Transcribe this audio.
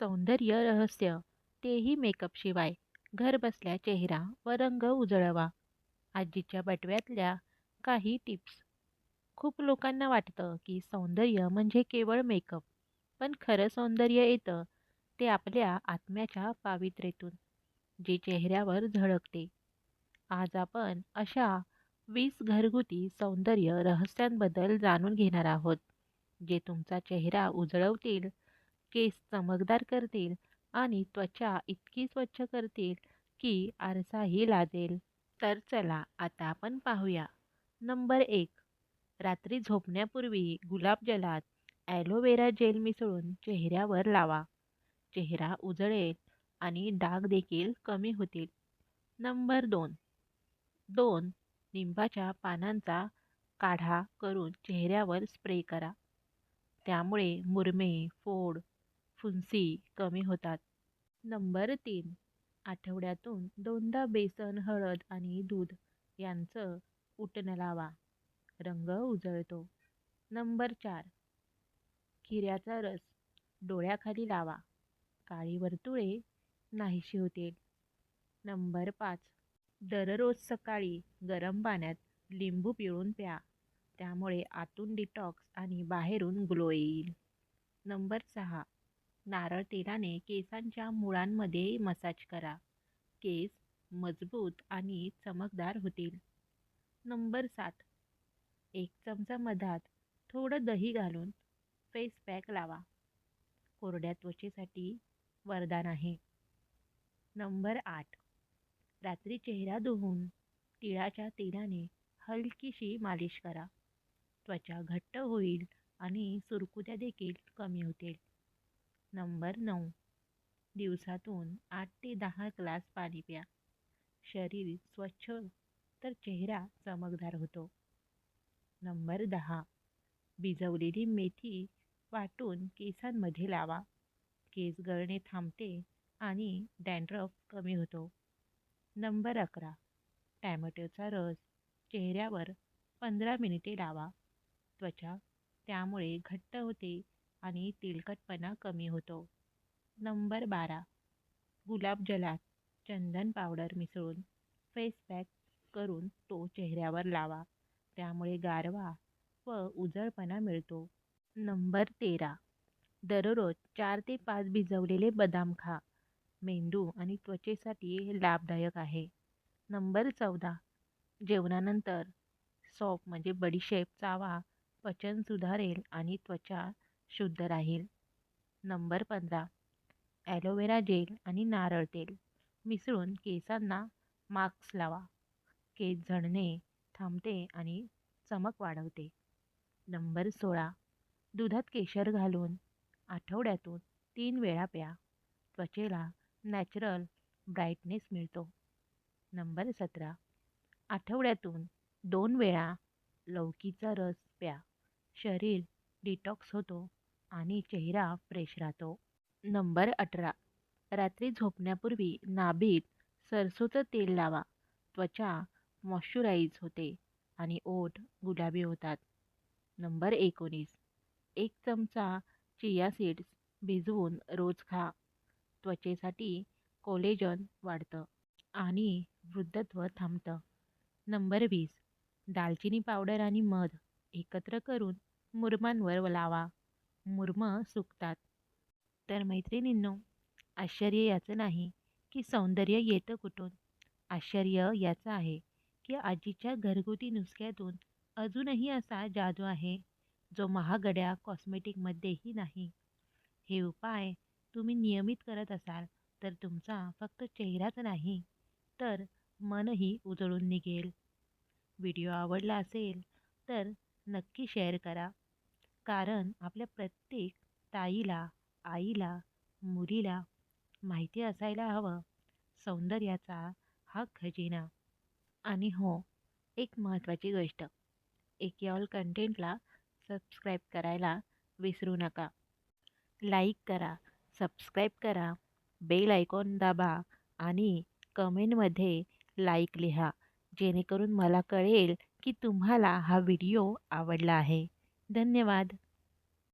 सौंदर्य रहस्य तेही मेकअपशिवाय घरबसल्या चेहरा व रंग उजळवा. आजीच्या बटव्यातल्या काही टिप्स. खूप लोकांना वाटतं की सौंदर्य म्हणजे केवळ मेकअप पण खरं सौंदर्य येतं ते आपल्या आत्म्याच्या पावित्र्येतून जे चेहऱ्यावर झळकते. आज आपण अशा वीस घरगुती सौंदर्य रहस्यांबद्दल जाणून घेणार आहोत जे तुमचा चेहरा उजळवतील केस चमकदार करतील आणि त्वचा इतकी स्वच्छ करतील की आरसाही लाजेल. तर चला आता आपण पाहूया. नंबर एक. रात्री झोपण्यापूर्वी गुलाबजलात ॲलोवेरा जेल मिसळून चेहऱ्यावर लावा. चेहरा उजळेल आणि डाग देखील कमी होतील. नंबर दोन. दोन लिंबाच्या पानांचा काढा करून चेहऱ्यावर स्प्रे करा. त्यामुळे मुरमे फोड फुंसी कमी होतात. नंबर तीन आठवड्यातून दोनदा बेसन हळद आणि दूध यांचं उटणं लावा. रंग उजळतो. नंबर चार खिऱ्याचा रस डोळ्याखाली लावा. काळी वर्तुळे नाहीशी होतील. नंबर पाच दररोज सकाळी गरम पाण्यात लिंबू पिळून प्या. त्यामुळे आतून डिटॉक्स आणि बाहेरून ग्लो येईल. नंबर सहा नारळ तेलाने केसांच्या मुळांमध्ये मसाज करा. केस मजबूत आणि चमकदार होतील. नंबर सात. एक चमचा मधात थोडं दही घालून फेस पॅक लावा. कोरड्या त्वचेसाठी वरदान आहे. नंबर आठ. रात्री चेहरा धुवून तिळाच्या तेलाने हलकीशी मालिश करा. त्वचा घट्ट होईल आणि सुरकुत्या देखील कमी होतील. नंबर नऊ. दिवसातून आठ ते दहा ग्लास पाणी प्या शरीर स्वच्छ तर चेहरा चमकदार होतो. नंबर दहा. भिजवलेली मेथी वाटून केसांमध्ये लावा. केस गळणे थांबते आणि डॅन्ड्रफ कमी होतो. नंबर अकरा. टॅमॅटोचा रस चेहऱ्यावर पंधरा मिनिटे लावा. त्वचा त्यामुळे घट्ट होते आणि तेलकटपणा कमी होतो. नंबर बारा. गुलाबजलात चंदन पावडर मिसळून फेस पॅक करून तो चेहऱ्यावर लावा. त्यामुळे गारवा व उजळपणा मिळतो. नंबर तेरा. दररोज चार ते पाच भिजवलेले बदाम खा. मेंदू आणि त्वचेसाठी लाभदायक आहे. नंबर चौदा. जेवणानंतर सॉप म्हणजे बडीशेप चावा पचन सुधारेल आणि त्वचा शुद्ध राहील. नंबर पंधरा ॲलोवेरा जेल आणि नारळ तेल. मिसळून केसांना मास्क लावा. केस झडणे थांबते आणि चमक वाढवते. नंबर सोळा दुधात केशर घालून आठवड्यातून तीन वेळा प्या. त्वचेला नॅचरल ब्राईटनेस मिळतो. नंबर सतरा आठवड्यातून दोन वेळा लौकीचा रस प्या. शरीर डिटॉक्स होतो. आणि चेहरा फ्रेश राहतो. नंबर अठरा. रात्री झोपण्यापूर्वी नाभीत सरसोचं तेल लावा. त्वचा मॉइश्चराईज होते आणि ओठ गुलाबी होतात. नंबर एकोणीस. एक चमचा चिया सीड्स भिजवून रोज खा. त्वचेसाठी कोलेजन वाढतं आणि वृद्धत्व थांबतं. नंबर वीस. दालचिनी पावडर आणि मध एकत्र करून मुरमांवर लावा. मुर्म सुकतात. तर मैत्रिणींनो आश्चर्य याचं नाही की सौंदर्य येतं कुठून? आश्चर्य याचं आहे की आजीच्या घरगुती नुसक्यातून अजूनही असा जादू आहे जो महागड्या कॉस्मेटिकमध्येही नाही. हे उपाय तुम्ही नियमित करत असाल तर तुमचा फक्त चेहराच नाही तर मनही उजळून निघेल. व्हिडिओ आवडला असेल तर नक्की शेअर करा. कारण आपल्या प्रत्येक ताईला आईला मुलीला माहिती असायला हवं. सौंदर्याचा हा खजिना. आणि हो एक महत्त्वाची गोष्ट. एक ऑल कंटेंटला सबस्क्राईब करायला विसरू नका. लाईक करा सबस्क्राईब करा बेल आयकॉन दाबा आणि कमेंटमध्ये लाईक लिहा जेणेकरून मला कळेल की तुम्हाला हा व्हिडिओ आवडला आहे. धन्यवाद.